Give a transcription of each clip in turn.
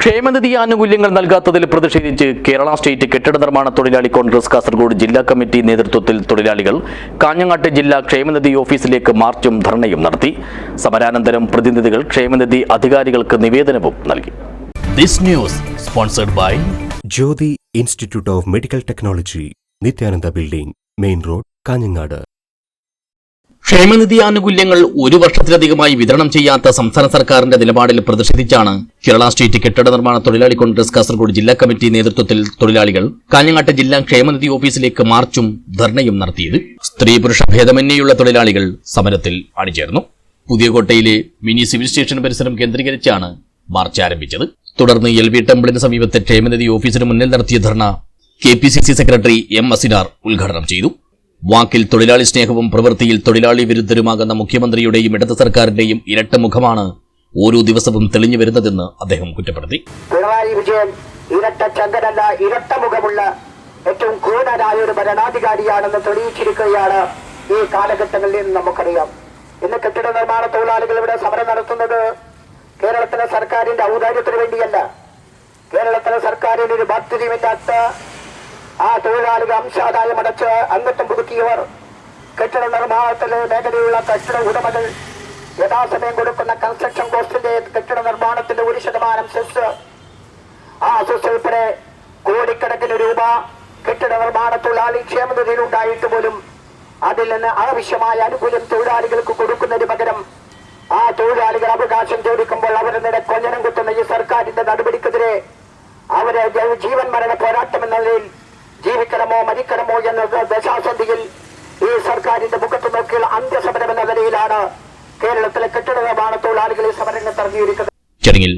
ക്ഷേമനിധി ആനുകൂല്യങ്ങൾ നൽകാത്തതിൽ പ്രതിഷേധിച്ച് കേരള സ്റ്റേറ്റ് കെട്ടിട നിർമ്മാണ തൊഴിലാളി കോൺഗ്രസ് കാസർഗോഡ് ജില്ലാ കമ്മിറ്റി നേതൃത്വത്തിൽ തൊഴിലാളികൾ കാഞ്ഞങ്ങാട്ട് ജില്ലാ ക്ഷേമനിധി ഓഫീസിലേക്ക് മാർച്ചും ധർണയും നടത്തി. സമരാനന്തരം പ്രതിനിധികൾ ക്ഷേമനിധി അധികാരികൾക്ക് നിവേദനവും നൽകി. This news sponsored by Jyothi institute of medical technology Nithyananda building main road Kanhangad. ക്ഷേമനിധി ആനുകൂല്യങ്ങൾ ഒരു വർഷത്തിലധികമായി വിതരണം ചെയ്യാത്ത സംസ്ഥാന സർക്കാരിന്റെ നിലപാടിൽ പ്രതിഷേധിച്ചാണ് കേരള സ്റ്റേറ്റ് കെട്ടിട നിർമ്മാണ തൊഴിലാളി കോൺഗ്രസ് കാസർഗോഡ് ജില്ലാ കമ്മിറ്റി നേതൃത്വത്തിൽ തൊഴിലാളികൾ കാഞ്ഞങ്ങാട്ട് ജില്ലാ ക്ഷേമനിധി ഓഫീസിലേക്ക് മാർച്ചും ധർണയും നടത്തിയത്. സ്ത്രീ പുരുഷ ഭേദമന്യേയുള്ള തൊഴിലാളികൾ സമരത്തിൽ അണിചേർന്നു. പുതിയകോട്ടയിലെ മിനി സിവിൽ സ്റ്റേഷൻ പരിസരം കേന്ദ്രീകരിച്ചാണ് മാർച്ച് ആരംഭിച്ചത്. തുടർന്ന് എൽ വി ടെമ്പിളിന് സമീപത്തെ ക്ഷേമനിധി ഓഫീസിന് മുന്നിൽ നടത്തിയ ധർണ K P C C secretary M Asinar ഉദ്ഘാടനം ചെയ്തു. വാക്കിൽ തൊഴിലാളി സ്നേഹവും പ്രവൃത്തിയിൽ തൊഴിലാളി വിരുദ്ധരുമാകുന്ന മുഖ്യമന്ത്രിയുടെയും ഇടത് സർക്കാരിന്റെയും ഇരട്ട മുഖമാണ് ഓരോ ദിവസവും തെളിഞ്ഞു വരുന്നതെന്ന് അദ്ദേഹം കുറ്റപ്പെടുത്തി. പിണറായി വിജയൻ ഇരട്ട ചങ്കനല്ല ഇരട്ട മുഖമുള്ള ഏറ്റവും ക്രൂരനായ ഒരു ഭരണാധികാരിയാണെന്ന് തെളിയിച്ചിരിക്കുകയാണ് ഈ കാലഘട്ടങ്ങളിൽ നിന്ന് നമുക്കറിയാം. ഇന്ന് കെട്ടിട നിർമ്മാണ തൊഴിലാളികൾ ഇവിടെ സമരം നടത്തുന്നത് കേരളത്തിലെ സർക്കാരിന്റെ ഔദാര്യത്തിന് വേണ്ടിയല്ല. കേരളത്തിലെ സർക്കാരിന് ഒരു ബാധ്യതയുമില്ലാത്ത ആ തൊഴിലാളികൾ അംശാദായം അടച്ച് അംഗത്വം പുതുക്കിയവർ കെട്ടിട നിർമ്മാണത്തിലെ മേഖലയുള്ള കെട്ടിട ഉടമകൾ യഥാസമയം കൊടുക്കുന്ന കൺസ്ട്രക്ഷൻ കോസ്റ്റിന്റെ കെട്ടിട നിർമ്മാണത്തിന്റെ ഒരു ശതമാനം സെസ് ആ സെസ് ഉൾപ്പെടെ കോടിക്കണക്കിന് രൂപ കെട്ടിട നിർമ്മാണ തൊഴിലാളി ക്ഷേമനിധിയിൽ ഉണ്ടായിട്ട് പോലും അതിൽ നിന്ന് ആവശ്യമായ ആനുകൂല്യം തൊഴിലാളികൾക്ക് കൊടുക്കുന്നതിന് പകരം ആ തൊഴിലാളികൾ അവകാശം ചോദിക്കുമ്പോൾ അവരുടെ നേരെ കൊഞ്ഞനം കുത്തുന്ന ഈ സർക്കാരിന്റെ നടപടിക്കെതിരെ അവരെ ജീവൻ മരണ പോരാട്ടം എന്ന നിലയിൽ ജീവിക്കണമോ മരിക്കണമോ എന്ന ദശാസന്ധിയിൽ ഈ സർക്കാരിന്റെ മുഖത്ത് നോക്കിയുള്ള അന്ത്യസമരം എന്ന നിലയിലാണ് കേരളത്തിലെ കെട്ടിട നിർമ്മാണ തൊഴിലാളികൾ ഈ സമരങ്ങൾ ഇറങ്ങിയിരിക്കുന്നത്. ചടങ്ങിൽ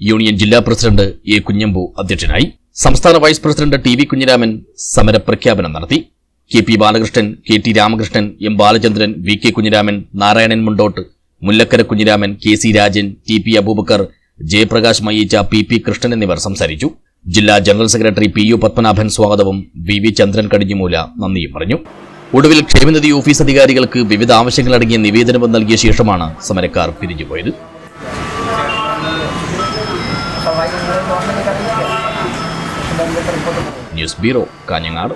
യൂണിയൻ ജില്ലാ പ്രസിഡന്റ് എ കുഞ്ഞമ്പു അധ്യക്ഷനായി സംസ്ഥാന vice president T V Kunhiraman സമരപ്രഖ്യാപനം നടത്തി. K P Balakrishnan K T Ramakrishnan M Balachandran V K Kunhiraman Narayanan Mundott Mullakkara Kunhiraman K C Rajan T P Aboobacker Jayaprakash Mayyacha P P Krishnan എന്നിവർ സംസാരിച്ചു. ജില്ലാ general secretary P U Padmanabhan സ്വാഗതവും V V ചന്ദ്രൻ കടിഞ്ഞുമൂല നന്ദിയും പറഞ്ഞു. ഒടുവിൽ ക്ഷേമനിധി office അധികാരികൾക്ക് വിവിധ ആവശ്യങ്ങളടങ്ങിയ നിവേദനവും നൽകിയ ശേഷമാണ് സമരക്കാർ പിരിഞ്ഞുപോയത്. News bureau Kanhangad.